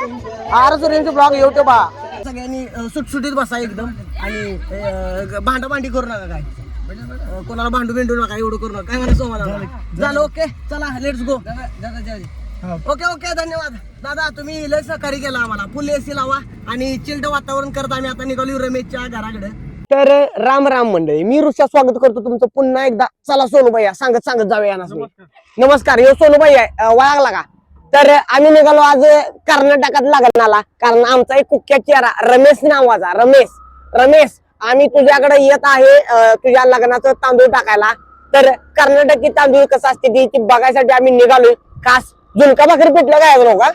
R सूर्यांचे blog YouTube हा सगळ्यांनी सुटसुटीत बसा एकदम. आणि भांडा भांडी करू नका काय. कोणाला भांडू बिंडू नका एवढं करू नका. काय म्हणा सोमा झालं ओके. चला लेट्स गो ओके ओके धन्यवाद. दादा तुम्ही लय सहकार्य केला आम्हाला. फुल एसी लावा आणि चिल्ड वातावरण करत आम्ही आता निघालो रमेशच्या घराकडे. तर राम राम मंडळी मी ऋषा स्वागत करतो तुमचं पुन्हा एकदा. चला सोनूबाई सांगत सांगत जाऊया ना नमस्कार. यो सोनूबाई आहे. अं, वळागला का? तर आम्ही निघालो आज कर्नाटकात लग्नाला. कारण आमचा एक कुख्या चेहरा रमेश नावाचा रमेश रमेश आम्ही तुझ्याकडे येत आहे तुझ्या लग्नाचं तांदूळ टाकायला. तर कर्नाटकी तांदूळ कसं असते ती ती बघायसाठी आम्ही निघालोय खास झुणका भाकरी पिठलं काय का?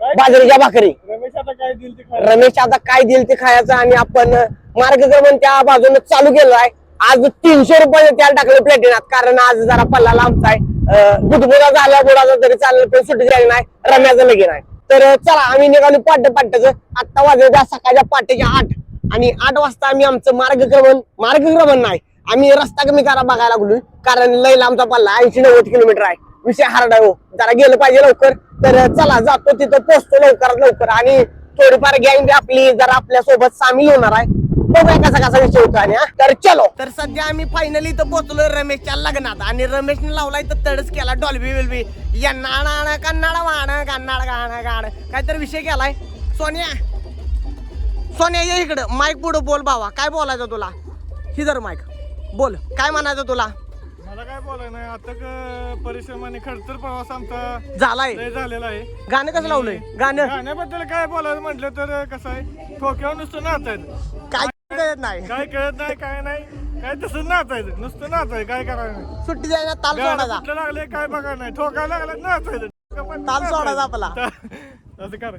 बाजरीच्या भाकरी. रमेश आता काय दिल ते रमेश आता काय देईल ते खायचं आणि आपण मार्गक्रमण त्या बाजूने चालू केलं आहे आज तीनशे रुपये त्याला टाकले प्लेटिनात कारण आज जरा पल्ला लांबचा आहे. बुधबुधा झाल्या बुडाचा तरी चाललं पण सुट्टी झाली नाही रम्याचं लगीन आहे. तर चला आम्ही निघालो पाट पाट्याचं. आत्ता वाजले त्या सकाळच्या पाट्याच्या आठ. आणि आठ वाजता आम्ही आमचं मार्गक्रमण मार्गक्रमण नाही आम्ही रस्ता कमी करा बघायला लागलो कारण लय लांबचा पल्ला ऐंशी नव्वद किलोमीटर आहे. विषय हार्ड हो. जरा गेलं पाहिजे लवकर. तर चला जातो तिथं पोहोचतो लवकरात लवकर. आणि थोडीफार गँग आपली जरा आपल्यासोबत सामील होणार आहे. बघूया कसा कसा विषय होतो आणि हा. तर चलो. तर सध्या आम्ही फायनली इथं पोहोचलो रमेशच्या लग्नात आणि रमेशने लावलाय तर तडच केला डॉल्बी विल्बी यांना नाण कन्नाड वाण कन्नाड गाणं गाणं. काहीतरी विषय केलाय. सोनिया. सोनिया ये इकडं. माईक पुढं बोल बाबा काय बोलायचं तुला? हिदर माईक बोल. काय म्हणायचं तुला? मला काय बोलाय नाही. आता क- परिश्रम आणि खडतर प्रवास आमचा झालाय. लय झालेला आहे. गाणं कसं लावलंय? गाणं? गाण्याबद्दल काय बोलायचं म्हटलं तर कसं आहे? ठोक्यावर नुसतं नाचायचं काय? कळत नाही. काय कळत नाही काय नाही. काय तसं नाचायचं. नुसतं नाचायचं. काय करायचं नाही. सुट्टी द्यायला ताल गाणं सोडायचा. कुठलं लागले काय बघायला नाही. ठोकायला लागलं नाचायचं. ताल सोडायचा आपला. असं कर.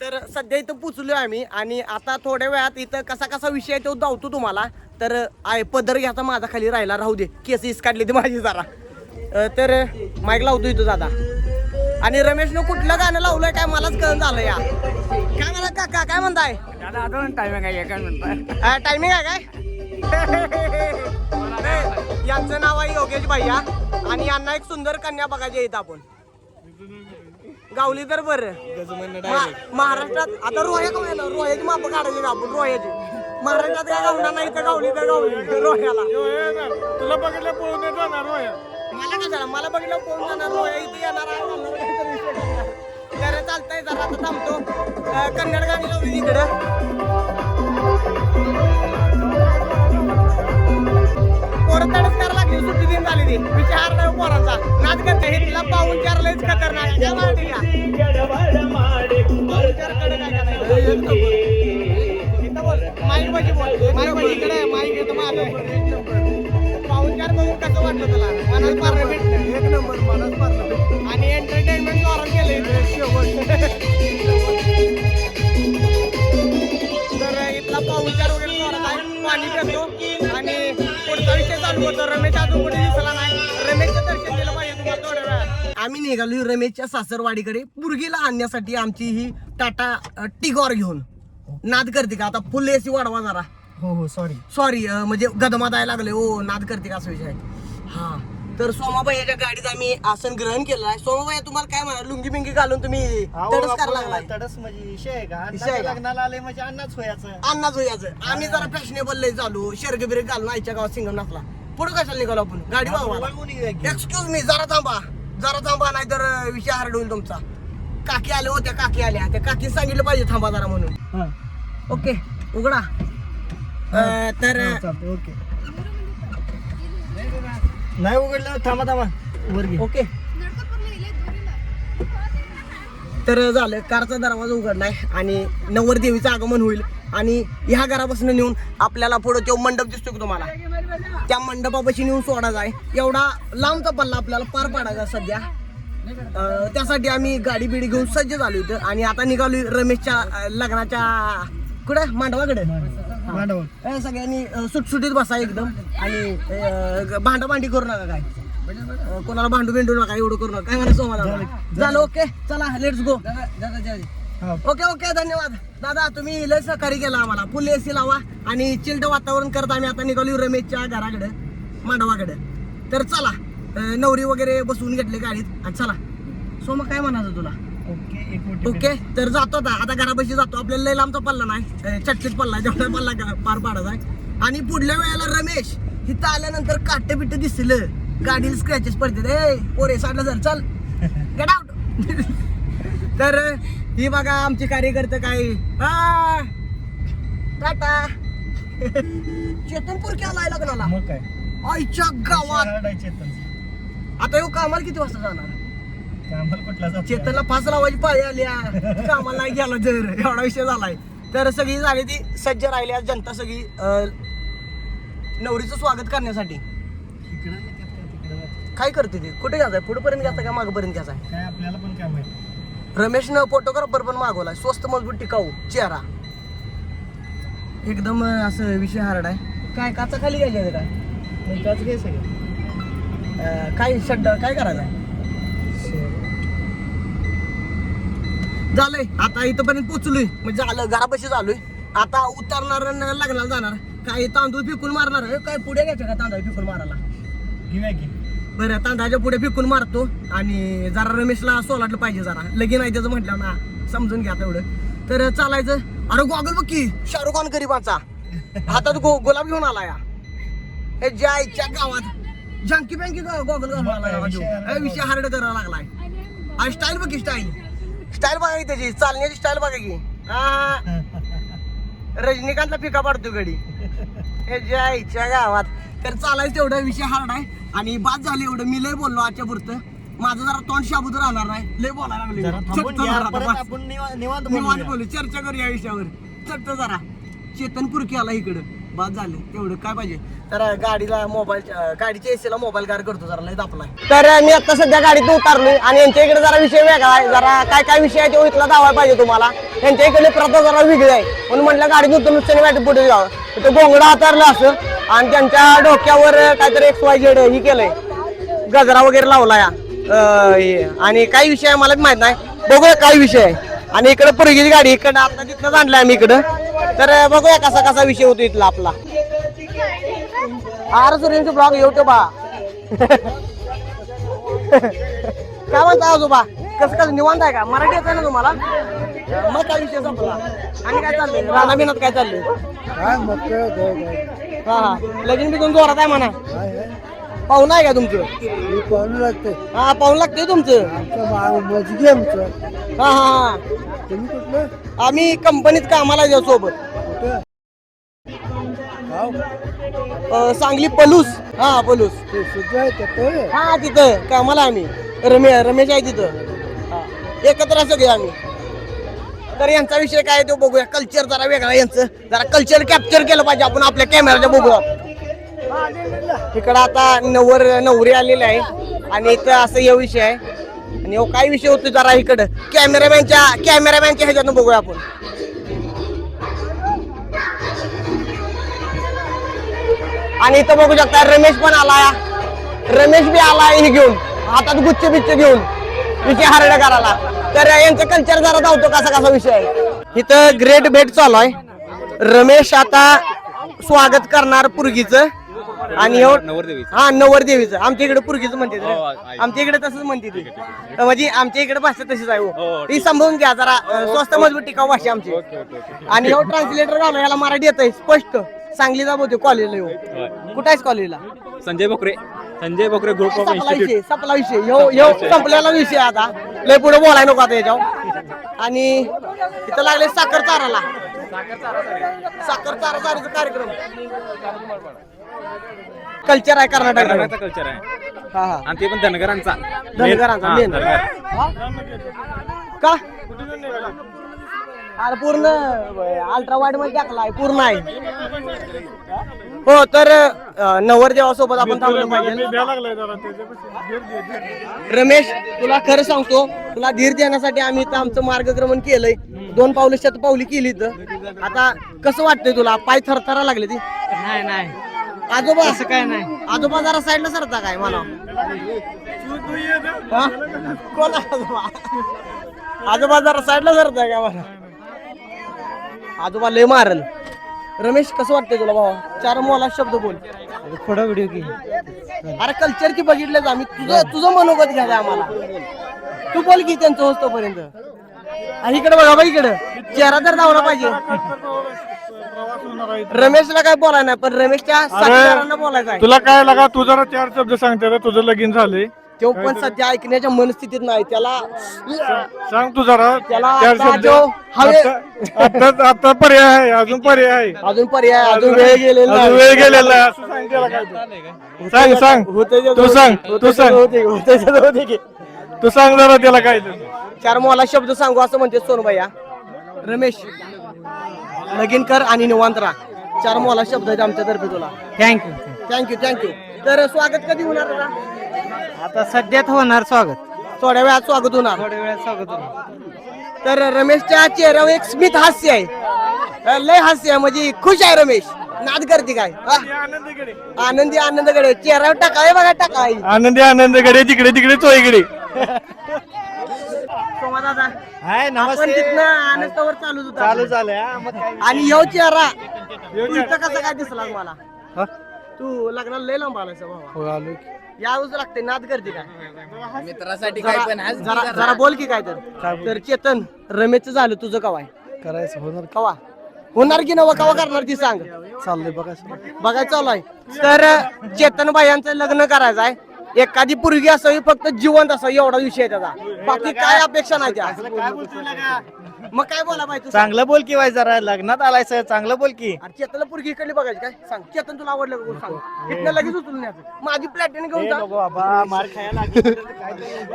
तर सध्या इथं पोचलोय आम्ही आणि आता थोड्या वेळात इथं कसा कसा विषय आहे तो दावतो तुम्हाला. तर आहे पदर घ्यायचा माझा खाली राहिला. राहू दे. केस इस काढली ती माझी जरा. अं, तर माईक लावतो इथं दादा. आणि रमेशनं कुठलं गाणं लावलंय काय मलाच कळून झालं या. काय म्हणा काका काय म्हणताय? टायमिंग आहे काय म्हणताय टायमिंग आहे काय? यांचं नाव आहे योगेश भैया आणि यांना एक सुंदर कन्या बघायची आहे इथं आपण. गावली तर बरं. महाराष्ट्रात आता रोह्या रोह्याची माप काढायची आपण रोह्याची. महाराष्ट्रात काय गावणार नाही तर गावली तर गावली रोह्याला. ना. तुला बघितलं पळून येत जाणार होय मला काय झालं? मला बघितलं कोण जाणार? इथे येणार आहे, तर चालतंय जरा आता थांबतो. कन्नड गाणी लावली इकडं. पोरं तडच लागली सुट्टी दिन झाली ती विचार नाही हो पोरांचा. नाच करते हे तिला पाहून चार लयच खतरनाक माईक पाशी बोल. माईक पाशी इकडे माईक येतो माझं चार बघून कसं वाटलं तुला. मनात पारणं भेटलं. एक नंबर मनात पारणं भेटलं. आणि एंटरटेनमेंट जोरात केलं इथं शेवट तर इथला वगैरे जोरात आहे. पाणी आणि पुढचा विषय चालू होतो. रमेश अजून कुठे दिसला नाही. रमेशचं दर्शन दिलं पाहिजे तुम्हाला थोड्या वेळात. आम्ही निघालो रमेशच्या सासरवाडीकडे. पुरगीला आणण्यासाठी आमची ही टाटा टिगॉर घेऊन. नाद करते का? आता फुल एसी वाढवा जरा. हो हो सॉरी सॉरी म्हणजे गदमा द्यायला लागले ओ नाद करते का असा विषय आहे? हा. तर सोमाबाईच्या गाडीत आम्ही आसन ग्रहण केलं आहे. सोमाबाई तुम्हाला काय म्हणा लुंगी बिंगी घालून तुम्ही तडस करायला लागलाय. तडस म्हणजे विषय आहे का? विषय आहे? लग्नाला आले म्हणजे अण्णाच व्हायचं अन्नाच याचं आम्ही जरा फॅशनेबल लय चालू शर्ग बिर्ग घालून आईच्या गावात सिंगम नसला. पुढे कशाला निघालो आपण? गाडी येऊया की. एक्सक्यूज मी जरा थांबा. जरा थांबा नाहीतर अं, विषय हार्ड होईल तुमचा. काकी आले होत्या काकी आल्या. त्या काकी सांगितलं पाहिजे थांबा जरा म्हणून. हा. ओके उघडा. तर ओके. नाही उघडलं थांबा थांबा. वर घे. ओके. तर झालं कारचा दरवाजा उघडलाय आणि नवर देवीचं आगमन होईल. आणि ह्या घरापासून नेऊन आपल्याला पुढे तो मंडप दिसतो तुम्हाला? त्या मंडपापाशी नेऊन सोडायचा आहे. एवढा लांबचा पल्ला आपल्याला पार पाडायचा सध्या. त्यासाठी आम्ही गाडी बिडी घेऊन सज्ज झालो इथं. आणि आता निघालो रमेशच्या लग्नाच्या कुठं? मांडवाकडे मांडव ए, सगळ्यांनी अं, सुटसुटीत बसा एकदम. आणि भांडा भांडी करू नका काय. अं, कोणाला भांडू बिंडू नका एवढं करू नका. काय म्हणा सोमा झालं ओके. चला लेट्स गो हा. ओके ओके धन्यवाद. दादा तुम्ही लय सहकार्य केला आम्हाला. फुल एसी लावा आणि चिल्ड वातावरण करत आम्ही. आता निघालो रमेशच्या घराकडे मांडवाकडे. तर चला अं, नवरी वगैरे बसवून घेतले गाडीत. आणि चला. सोमा काय म्हणायचं तुला? ओके तर जातो आता. आता घरापाशी जातो. आपल्याला लय लांबचा पल्ला नाही. चटकीत पल्ला जेवढा पल्ला पार पाडायचा आहे. आणि पुढल्या वेळेला रमेश इथं आल्यानंतर काटे बिट्टे दिसलं गाडीला स्क्रॅचेस पडते रे पोरे साडला जर चल. गेट आउट तर ही बघा आमचे कार्यकर्ते काय. हा, टाटा. चेतनपूर केला लग्नाला. काय? आईच्या गावात. आता येऊ कामाला किती वाजता जाणार? कुठला? चेतनला फास लावायची पाळी आली. कामाला नाही गेला जर. एवढा विषय झालाय. तर सगळी झाली ती सज्ज राहिली आज जनता सगळी अं, नवरीचं स्वागत करण्यासाठी. इकडं येतात का तिकडं जातात? काय करते ती? कुठे घ्यायचंय पुढेपर्यंत घ्यायचा का मागपर्यंत घ्यायचा काय आपल्याला पण काय माहिती रमेशनं फोटोग्राफर पण मागवलाय. स्वस्त मजबूत टिकाऊ चेहरा. एकदम अं, असं विषय हार्ड आहे. काय काचा खाली घ्यायचे घे सगळं. अं, काय शड्ड काय करायचं आहे झालंय. आता इथपर्यंत पोचलोय. म्हणजे झालं घरापाशी झालोय. आता उतरणार लग्नाला जाणार. काय तांदूळ पिकून मारणार? हे काय पुढे घ्यायचं का तांदूळ पिकून मारायला? बरं तांदळाच्या पुढे पिकून मारतो आणि जरा रमेशला सोलाटलं पाहिजे जरा. लगीन आहे त्याचं म्हटलं ना समजून घ्या तेवढं तर चालायचं. अरे गॉगल बघ की शाहरुख खान गरीबाचा हातात गो गुलाब घेऊन आला या. हे ज्या आईच्या गावात जंकी बँकी गॉगल घालून आला विषय हार्ड करायला लागलाय. आणि स्टाईल बघ की स्टाईल स्टाईल बघा की त्याची चालण्याची स्टाईल बघा की. हा रजनीकांतला फिका पाडतो गडी हे ज्या आईच्या गावात. तर चालायचं तेवढं विषय हार्ड आहे आणि बाद झालं एवढं. मी लय बोललो आजच्या पुरतं. माझं जरा तोंड शाबूत राहणार नाही. लय बोलायला लागले निवांत. बोलू. चर्चा करू या विषयावर. चट्ट जरा. चेतन पुरकी आला इकडं. बाद झाले. तेवढं काय पाहिजे? तर गाडीला मोबाईल गाडीच्या एसीला मोबाईल गार करतो जरा लय दापलाय. तर मी आता सध्या गाडीत उतरलो आणि यांच्या इकडे जरा विषय वेगळा आहे. जरा काय काय विषय आहे तो इथला दावा पाहिजे तुम्हाला. त्यांच्या इकडे प्रथा जरा वेगळी आहे. म्हणून म्हटलं गाडीत उतरून सिनेमॅटिक पुढे जावं. तर गोंगडा हातारला असं. आणि त्यांच्या डोक्यावर काहीतरी एक्स वाय झेड ही केलंय. गजरा वगैरे लावला या. आणि काही विषय आहे मला माहीत नाही. बघूया काय विषय आहे. आणि इकडे पुरगीची गाडी इकडं आता तिथनं आणलाय आम्ही इकडं. तर बघूया कसा कसा विषय होतो इथला आपला. आर सूर्यांचे ब्लॉग युट्यूब हा. काय म्हणता आजोबा? कसं कसं निवांत आहे का? मराठी येत ना तुम्हाला? मग काय विषय संपला. आणि काय चाललंय? राणा बिनात काय चाललंय? हा हा. लगीन बिगून जोरात आहे म्हणा. पाहुणा आहे का तुमचं? पाहून लागते हा पाहून लागते तुमचं. मजगी आमचं. हा हा हा. तुम्ही कुठलं? आम्ही कंपनीत कामाला जाऊ सोबत कुठं? गाव? अं, सांगली पलूस. हा पलूस. ते सुद्धा आहे त्यात हा तिथं. कामाला आम्ही. रमे रमेश आहे तिथं. हा. एकत्र सगळे आम्ही. तर यांचा विषय काय आहे तो बघूया. कल्चर जरा वेगळा आहे यांचं. जरा कल्चर कॅप्चर केलं पाहिजे आपण आपल्या कॅमेराच्या बघूया इकडं आता नवर नवरी आलेली आहे. आणि इथं असं हे विषय आहे. आणि हो काय विषय होतो जरा इकडं? कॅमेरामॅनच्या कॅमेरामॅनच्या ह्याच्यातून बघूया आपण. आणि इथं बघू शकता रमेश पण आलाय. रमेश बी आलाय हे घेऊन. हातात गुच्छ बिच्छ घेऊन. विषय हारडा करायला. तर यांचं कल्चर जरा धावतो कसा कसा विषय आहे? इथं ग्रेट भेट चालू आहे. रमेश आता स्वागत करणार पुरगीचं. आणि ह्यो- हा नवरदेवीचं. आमच्या इकडे पुरगीचं म्हणते आमच्या इकडे तसंच म्हणते ती. तर म्हणजे आमच्या इकडे भाषा तशीच आहे हो. ती समजून घ्या जरा अं, स्वस्त मजबूत टिकाऊ भाषा आमची. आणि ह्यो ट्रान्सलेटर घालून याला मराठी येतंय स्पष्ट. सांगली जाबोते कॉलेजला येऊ कुठे आहेस कॉलेजला संजय बोकरे. संजय बोकरे ग्रुप ऑफ संपला इन्स्टिट्यूट विषय संपला विषय. ह्यो ह्यो संपलेला विषय आता. लय पुढे बोलाय नको आता याच्यावर. आणि इथं लागले साखर चाराला. साखर चारा चारीचा कार्यक्रम. कल्चर आहे कर्नाटक. कल्चर आहे. हा हा. आणि ते पण धनगरांचा. धनगरांचा हा, main. धनगर. का? अरे पूर्ण अल्ट्रा वाईडमध्ये टाकलाय पूर्ण आहे. हो तर अं, नवरदेवासोबत आपण थांबलो पाहिजे. रमेश तुला खरं सांगतो तुला धीर देण्यासाठी आम्ही इथं आमचं मार्गक्रमण केलंय. दोन पावलं शत पावली केली इथं. आता कसं वाटतंय तुला? पाय थरथरा लागले ती. नाही नाही. आजोबा? असं काय नाही. आजोबा जरा साईडला सरता काय मला. हा? कोण आजोबा? आजोबा जरा साईडला सरताय का मला? आजोबा लय मारल. रमेश कसं वाटतंय तुला भावा? चार मोला शब्द बोल. थोडा व्हिडिओ की अरे कल्चर की बघितलंच आम्ही. तुझं तुझं मनोगत घ्यायचं आम्हाला. तू बोल की त्यांचं होस तोपर्यंत आणि इकडे बघा बघ इकडे. चेहरा तर धावला पाहिजे. आहे रमेशला काय बोलायला नाही पण रमेशच्या साथीदारांना बोलायचं आहे. तुला काय लागा तू जरा चार शब्द सांगते रे तुझं लगीन झाले तो पण सध्या ऐकण्याच्या मनस्थितीत नाही त्याला सांग तू जरा त्याला चार आता शब्द. जो हवे आता आता- आता पर्याय आहे अजून पर्याय आहे. अजून पर्याय अजून वेळ गेलेला अजून. वेळ गेलेला आहे. असं सांग त्याला काय ते. सांग सांग. तू सांग होते तू सांग. होते, होते जे होते की. तू सांग जरा त्याला काय ते. चार मोला शब्द सांगू असं म्हणते सोनबाया रमेश. लगीन कर आणि निवांत राहा. चार मोला शब्द आहेत आमच्यातर्फे तुला. थँक्यू थँक्यू थँक्यू तर स्वागत कधी होणार आता? आता सध्यात होणार स्वागत. थोड्या वेळात स्वागत होणार. थोड्या वेळात स्वागत होणार. तर रमेशच्या चेहऱ्यावर एक स्मित हास्य आहे. अं, लय हास्य आहे. म्हणजे खुश आहे रमेश. नाद करते काय? हा? आनंदी आनंदकडे चेहऱ्यावर टाकाय बघा टाकाय आनंदी आनंदकडे तिकडे तिकडे तो इकडे सोमा दादा हाय आपण तिथनं आनंदावर चालूच होता चालू झालं मग काय आणि यो चेहरा तू इथं कसं काय दिसला मला? तू लग्नाला लय लांब आलाय भावा हो आलो यावंच लागते नाद करते काय? मित्रासाठी काय जरा जरा बोल की काय तर. तर चेतन रमेशचं झालं तुझं कवाय करायचं होणार कवा? होणार की नवा कवा करणार ती सांग. चाललंय बघा बघायचं चालू आहे. तर चेतन यांचं लग्न करायचं आहे. एखादी पोरगी असावी फक्त जिवंत असावी एवढा विषय आहे त्याचा. बाकी काय अपेक्षा नाही त्या. मग काय बोला पाहिजे तू सांग. चांगलं बोल की वाय जरा लग्नात आलाय सर चांगलं बोल की. अरे चेतनला पोरगी इकडली बघायची काय? सांग. चेतन तुला आवडलं का बोल सांग. इथनं लगेच उचलून न्यायचं. माझी प्लॅटिना घेऊन जा. बाबा मार खायला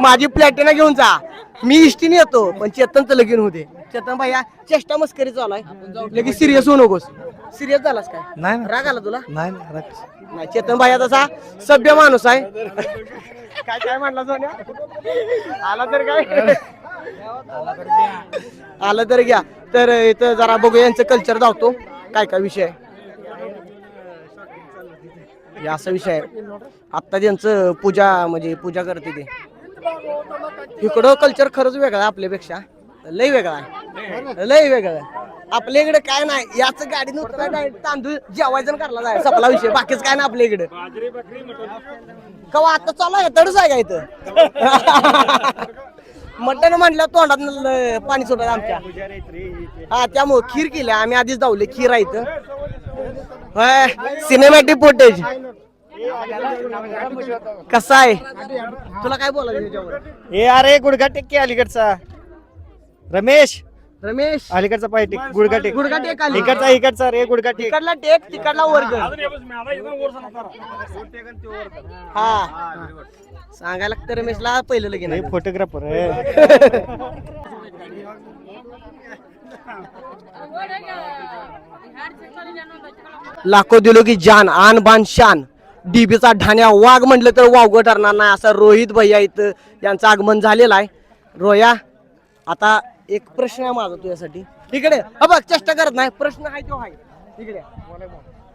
माझी प्लॅटिना घेऊन जा. मी इष्टीने येतो पण चेतनचं लगीन होते चेतन भाई चेष्टा मस्करी चालू आहे लगेच सिरियस होऊ नकोस. सिरियस झालास काय? नाही ना. राग आला तुला? नाही नाही राख. नाही चेतन भाई तसा सभ्य माणूस आहे. काय काय म्हणला सोन्या? आला तर काय? आला तर घ्या. तर इथं जरा बघू यांचं कल्चर धावतो. काय काय विषय आहे? हे असा विषय आहे. आत्ता त्यांचं पूजा म्हणजे पूजा करते ते. इकडं कल्चर खरंच वेगळं आहे आपल्यापेक्षा. लय वेगळा आहे. लय वेगळं आहे. आपल्या इकडे काय नाही याच गाडी नुसतं तांदूळ जेवायचं करला जाय सपला विषय बाकीच काय नाही आपल्या इकडे. कवा आता चालू आहे तडच आहे का इथं? मटण म्हटलं तोंडात ल- पाणी सुटत आमच्या. हा त्यामुळे खीर केली आम्ही आधीच धावले खीर आहे इथं. सिनेमॅटिक फुटेज कसा आहे? तुला काय बोलायचं हे अरे गुडघा टेक की अलीकडचा. रमेश! रमेश! अलीकडचा पाय टेक गुडघा टेक गुडघा टेक आली. इकडचा इकडचा रे गुडघा टेक तिकडला टेक तिकडला वर्ग हा. सांगायला लागतं रमेशला पहिलं लगीन आहे. फोटोग्राफर लाखो दिलो की जान आन बान शान. डीबीचा ढाण्या वाघ म्हटलं तर वावगं ठरणार नाही असा रोहित भैया इथं यांचं आगमन झालेलं आहे. रोया आता एक प्रश्न आहे माझा तुझ्यासाठी. इकडे हा बघ चेष्टा करत नाही. प्रश्न आहे तो आहे. इकडे.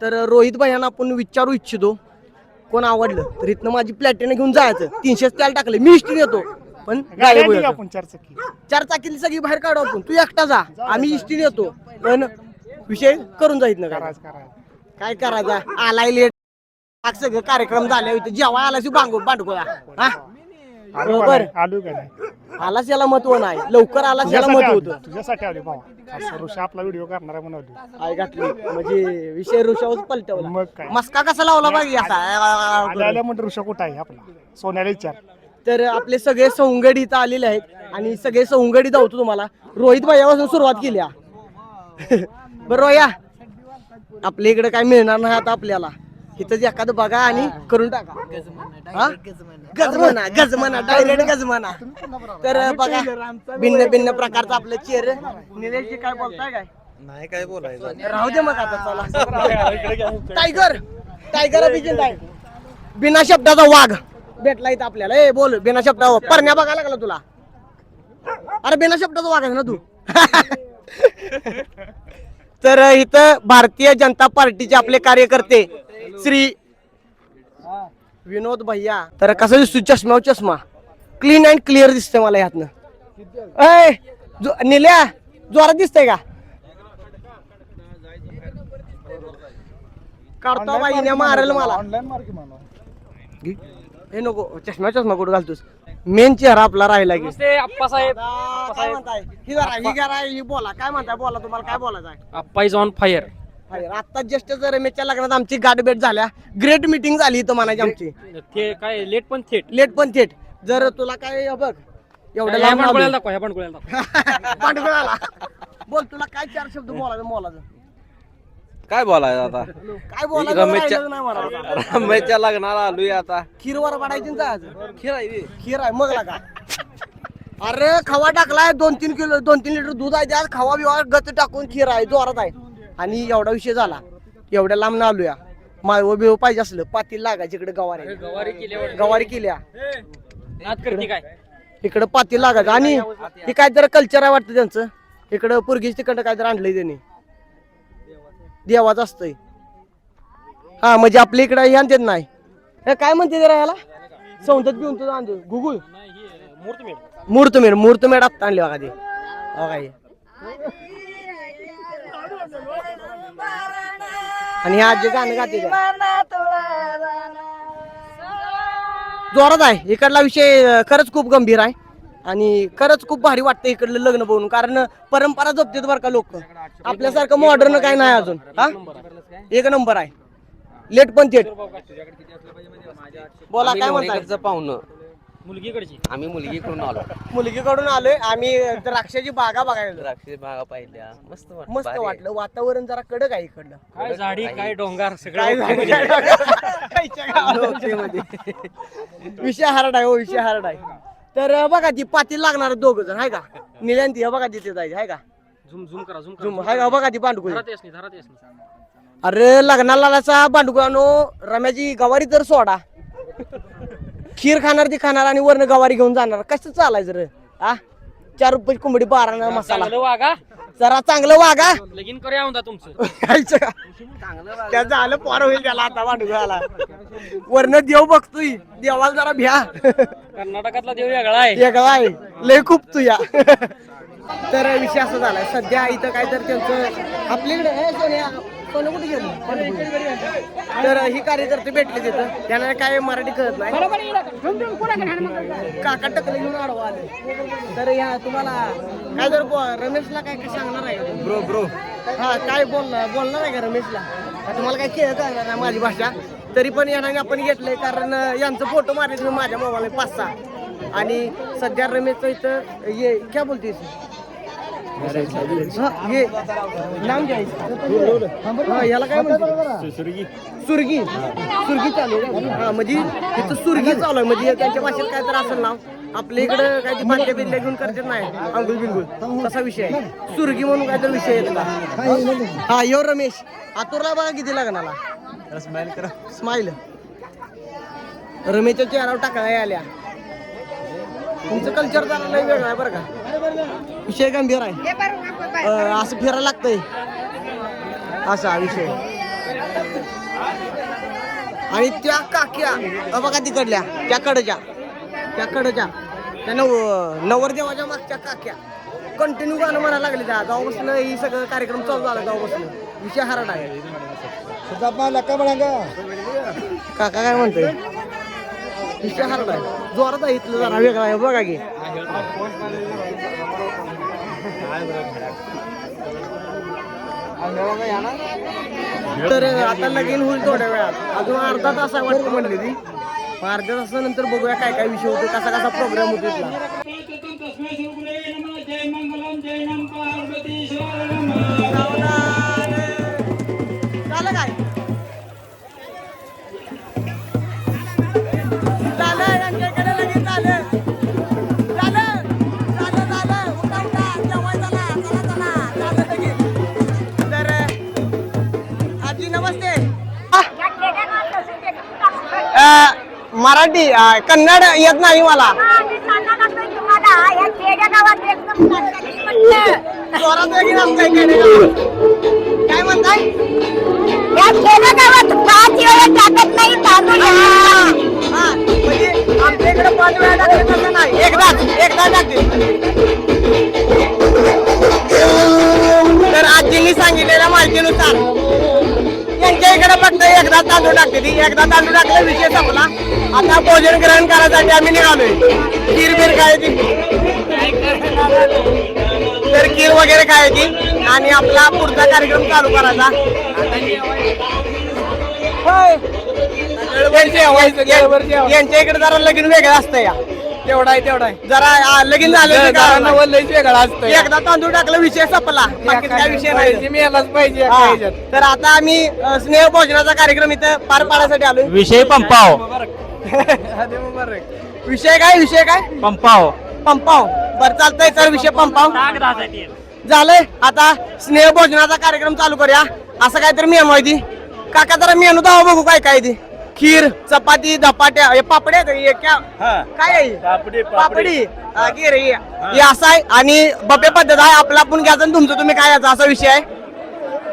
तर रोहित भैयांना आपण विचारू इच्छितो. कोण आवडलं? तर इथनं माझी प्लॅटिना घेऊन जायचं. तीनशे त्याला टाकले. मी इष्टी येतो पण गाडी बोलायचं. आपण चार चक्की चार चाकीली सगळी बाहेर काढू आपण. तू एकटा जा. आम्ही इष्टीने येतो पण विषय करून जाईत ना काय काय करायचं? आलाय लेट सगळं कार्यक्रम झाले होते. जेव्हा आला बांगू बांडकोला हा? बरोबर. आलू का नाही? आलाच याला महत्त्व नाही. लवकर आलाच याला महत्त्व होतं. तुझ्यासाठी आली भावा. ऋषी आपला व्हिडिओ करणार म्हणून आय घातली. म्हणजे विषय ऋषावर पलटवला. मग काय? मस्का कसा लावला पाहिजे असा आल्या म्हणतो ऋषा कुठं आहे आपला? सोन्याला विचार. तर आपले सगळे सवंगडी इथं आलेले आहेत आणि सगळे सवंगडी धावतो तुम्हाला. रोहित भाईपासून सुरुवात केली हा. बरं रोया आपल्या इकडे काय मिळणार नाही आता आपल्याला. इथं एखादं बघा आणि करून टाका. हा? गजमना. गजमना डायरेक्ट गजमना तर बघा भिन्न भिन्न प्रकारचं आपलं चेर निलेशजी काय बोलताय काय? नाही काय बोलायचं? राहू दे मग आता चला. टायगर टायगर अभिजित आहे. बिना शब्दाचा वाघ. भेटला इथं आपल्याला. ए बोल बिना शब्दाचा परण्या बघायला लागला तुला. अरे बिना शब्दाचा वाघ आहे ना तू? तर इथं भारतीय जनता पार्टीचे आपले कार्यकर्ते श्री विनोद भैया. तर कसं दिसतो चष्मा चष्मा. क्लीन अँड क्लिअर दिसतंय मला ह्यातनं. अय जो- निल्या जोरात दिसतंय का? काढतो बाईने मारेल मला. ऑनलाईन मार्के म्हणा हे नको चष्मा चष्मा कुठं घालतोस? मेन चेहरा आपला राहिला की. नमस्ते आप्पासाहेब काय म्हणताय? ही जरा ही जरा ही बोला. काय म्हणताय? बोला तुम्हाला काय बोलायचं आहे आप्पा इज ऑन फायर आता जस्ट जर रमेशच्या लग्नात आमची गाठभेट झाल्या ग्रेट मिटिंग झाली इथं म्हणायची आमची. ते काय लेट पण थेट. लेट पण थेट. जर तुला काय हे बघ एवढं लांब. दाखवा ह्या दाखवा. बोल तुला काय चार शब्द बोलायचं बोलायचं काय बोलायचं आता? काय बोलायचं रमेशच्या- नाही मला. रमेशच्या लग्नाला आलोय आता. खीर वर पडायची ना आज? खीर आहे. खीर आहे मग लागा. अरे खवा टाकलाय दोन तीन किलो दोन तीन लिटर दूध आहे त्यात खवा बिवा गच टाकून खीर आहे जोरात आहे. आणि एवढा विषय झाला. एवढ्या लांब ना आलोया. माळव बिव पाहिजे असलं पातील लागायची इकडे गवारी. गवारी केल्यावर. गवारी केल्या. नाद करते काय? इकडं पातील लागायचं. आणि हे काहीतरी कल्चर आहे वाटतं त्यांचं? इकडं पुरगीच तिकडं काहीतरी आणलंय त्यांनी. देवाचं असतंय. हा म्हणजे आपल्या इकडं हे आणतात नाही. हे काय म्हणते जरा याला सौंदत बिवून तुझं आणतो गुगुळ मुहूर्तमेढ मुहूर्तमेढ मुहूर्तमेढ आत्ता आणली बघा ती. बघा आणि हे आजी गाणं गाते. जोरात आहे. इकडला विषय खरंच खूप गंभीर आहे. आणि खरंच खूप भारी वाटतं इकडलं लग्न बघून. कारण परंपरा जपतात बरं का लोक. आपल्यासारखं मॉडर्न काय नाही अजून. हा? एक नंबर आहे. लेट पण थेट. बोला काय म्हणताय? इकडचं पाहुणं. मुलगीकडची? आम्ही मुलगीकडून आलो. मुलगीकडून आलोय. आम्ही द्राक्षाची बागा बघायला द्राक्षे बागा पाहिल्या. मस्त वाटलं, मस्त भारी. आहे. वाटलं. वातावरण जरा कडक आहे इकडलं. काय झाडी काय डोंगर काय सगळं झालं? विषय हार्ड आहे हो विषय हार्ड आहे. तर अं, बघा ती पातील लागणार दोघ जण आहे का? निल्यांती बघा तिथे जायची आहे का? झुम झुम करा झुम झुम करा आहे का? बघा ती पांडुकुळी धरात येस नाही धरात येस नाही अरे लग्नाला बांडुकानो रम्याची गवारी तर सोडा. खीर खाणार ती खाणार आणि वरण गवारी घेऊन जाणार. कसं चालायचं रे? आ? चार रुपये कोंबडी बारा मसाला. चांगलं वागा. जरा चांगलं वागा. लगीन करूया म्हणता तुमचं. खायचं का? त्या झालं पोर होईल त्याला आता भांडुकाला वरण देव बघतोय. देवाला जरा भ्या. कर्नाटकातला देव वेगळा आहे. वेगळा आहे. लय खूप तुया तर विषय असा झालाय. सध्या इथं काय तर त्यांचं आपल्याकडे हे सोन्या. तर ही कार्यकर्ते भेटले तिथं. त्यांना काय मराठी कळत नाही. काका टकले घेऊन आडवा आले. तर या तुम्हाला काय जर बो- रमेशला काय काय सांगणार आहे? Bro bro. हा काय बोलणार बोलणार आहे का रमेशला? का तुम्हाला काय केलं कळणार नाही माझी भाषा? तरी पण यांना आपण घेतलंय कारण यांचं फोटो मारले तुम्ही माझ्या मोबाईल पाच सहा. आणि सध्या रमेशचं इथं ये क्या बोलतेस? हा, नाम हा याला काय म्हणते सुरगी. सुरगी. सुरगी चालू आहे? हा म्हणजे इथं सुरगी चालू आहे. म्हणजे त्यांच्या भाषेत काय तर असेल नाव. आपल्या इकडं काय ते बाटल्या घेऊन करतात नाही. अंगुल बिंगुल तसा विषय आहे. सुरगी म्हणून काय तर विषय येतो हा यो रमेश. आतुरला बघा किती लग्नाला. स्माइल करा. स्माइल रमेशच्या चेहऱ्यावर टाकायला आल्या. तुमचं कल्चर जरा लय वेगळं आहे बरं का. विषय गंभीर आहे. असं फिरायला लागतंय. असा विषय. आणि त्या काक्या बघा तिकडल्या त्या कडच्या त्या कडच्या त्या नव नवरदेवाच्या मागच्या काक्या. कंटिन्यू गाणं म्हणायला लागले त्या. गावापासून ही सगळं कार्यक्रम चालू झाला गावापासून विषय हरड आहे. काका काय म्हणतोय? विषय हरड जोरात आहे इथलं जरा वेगळा आहे. बघा की. तर आता लगीन होईल थोड्या वेळात. अजून अर्धा तास आहे वाटतं म्हणली ती. अर्ध्या तासानंतर बघूया काय काय विषय होतो कसा कसा प्रोग्राम होतो अ, कन्नड येत नाही मला. जोरात लगीन आमच्या इकडे काय म्हणताय? हा, म्हणजे आमच्या इकडे पाच वेळा टाकले तसं नाही. एकदाच एकदा तांदूळ टाकते ती. एकदा तांदूळ टाकले विषय संपला. आता भोजन ग्रहण करायसाठी आम्ही निघालोय. खीर बीर खायची तर खीर वगैरे खायची आणि आपला पुढचा कार्यक्रम चालू करायचा. यांच्या इकडे जरा लगीन वेगळं असतं या. तेवढा आहे तेवढा आहे. जरा आ, लगीन झालं की लयच वेगळा असतो एकदा तांदूळ टाकलं विषय संपला. बाकी काय विषय नाही. पाहिजे हा. तर आता आम्ही अ, स्नेह भोजनाचा कार्यक्रम इथं पार पाडण्यासाठी आलोय. विषय पंपाव. मुबारक. विषय काय विषय काय? पंपाव. पंपाव. बर चालतंय तर विषय पंपाव. झालंय. आता स्नेह भोजनाचा कार्यक्रम चालू करूया. असं काहीतरी मेनू आहे ती काका जरा मेनू दावा बघू काय काय ती. खीर चपाती धपाट्या हे पापड्या आहेत, हे? क्या? काय आहे ही? पापडी हा, खीर हे. हे. असं आहे. आणि बपे पद्धत आहे. आपला आपण घ्यायचं आणि तुमचं तुम्ही काय याचा असा विषय आहे.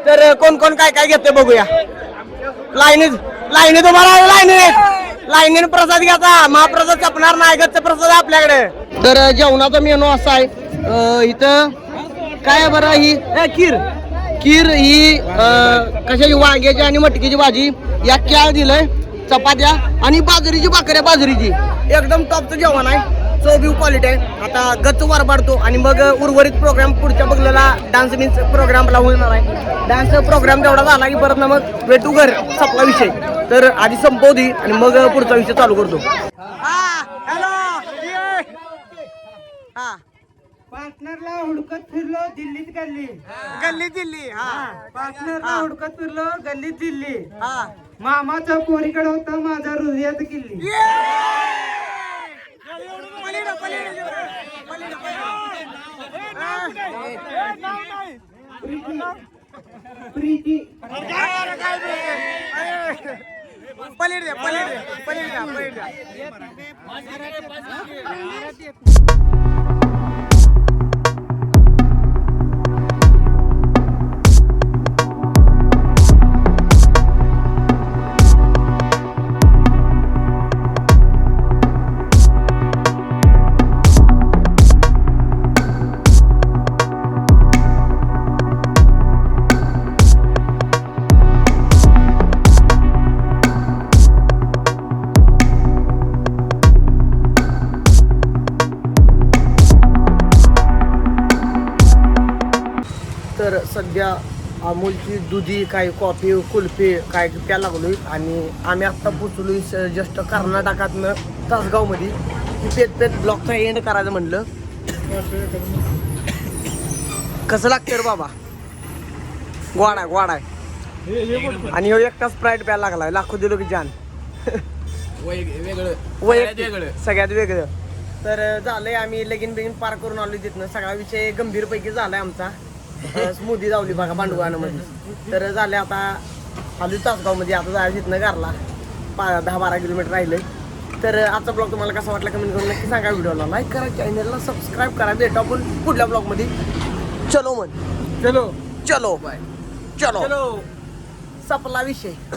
तर कोण कोण काय काय घेते बघूया. लाईनीत लाईनी तुम्हाला लाईनीने लाईनीने प्रसाद घ्यायचा. महाप्रसाद छपणार नाही गच्च प्रसाद आहे आपल्याकडे. तर जेवणाचा मेनू असा आहे. अ, इथं काय आहे बरं ही? ए, खीर. खीर ही अ, कशाची? वांग्याची आणि मटकीची भाजी. या क्या दिलंय? चपात्या आणि बाजरीची भाकऱ्या बाजरीची. एकदम टॉपचं जेवण आहे. चव क्वालिटी आहे. आता गच्च वारबाडतो आणि मग उर्वरित प्रोग्राम पुढच्या बघलेला डान्स बिन्स प्रोग्रामला होणार आहे. डान्स प्रोग्राम तेवढा झाला की परत ना मग वेटू घर संपला विषय. तर आधी संपवती आणि मग पुढचा विषय चालू करतो. पार्टनरला हुडकत फिरलो दिल्लीत गल्ली. गल्ली दिल्ली हा. पार्टनरला हुडकत फिरलो गल्लीत दिल्ली. हा. मामाचा पोरीकडे होता माझा हृदयात किल्ली. प्रीती. पलीड द्या पलीड द्या पलीड द्या पलीड द्या सध्या अमूलची दुधी काय कॉफी कुल्फी काय प्या लागलोय. आणि आम्ही आत्ता पोचलोय जस्ट कर्नाटकातनं तासगावमध्ये. पेत पेत ब्लॉकचा एंड करायचं म्हणलं. कसं लागतं रे बाबा? गोड गोड आहे आणि ह्यो एकटाच स्प्राईट प्यायला लागलाय. लाखो दिलो की जान. वैयक्तिक सगळ्यात वेगळं. तर झालंय आम्ही लगीन बिगीन पार करून आलो तिथनं. सगळा विषय गंभीर पैकी झालाय आमचा. स्मूदी जावली बघा भांडवानं मध्ये तर झाले आता आलो तासगावमध्ये आता जायचं तिथनं घरला. पा दहा बारा किलोमीटर राहिलंय तर आजचा ब्लॉग तुम्हाला कसा वाटला कमेंट करून नक्की सांगा. व्हिडिओला लाईक करा चॅनलला सबस्क्राईब करा. भेटू आपण पुढल्या ब्लॉगमध्ये चलो मन चलो. चलो बाय. चलो. सपला विषय.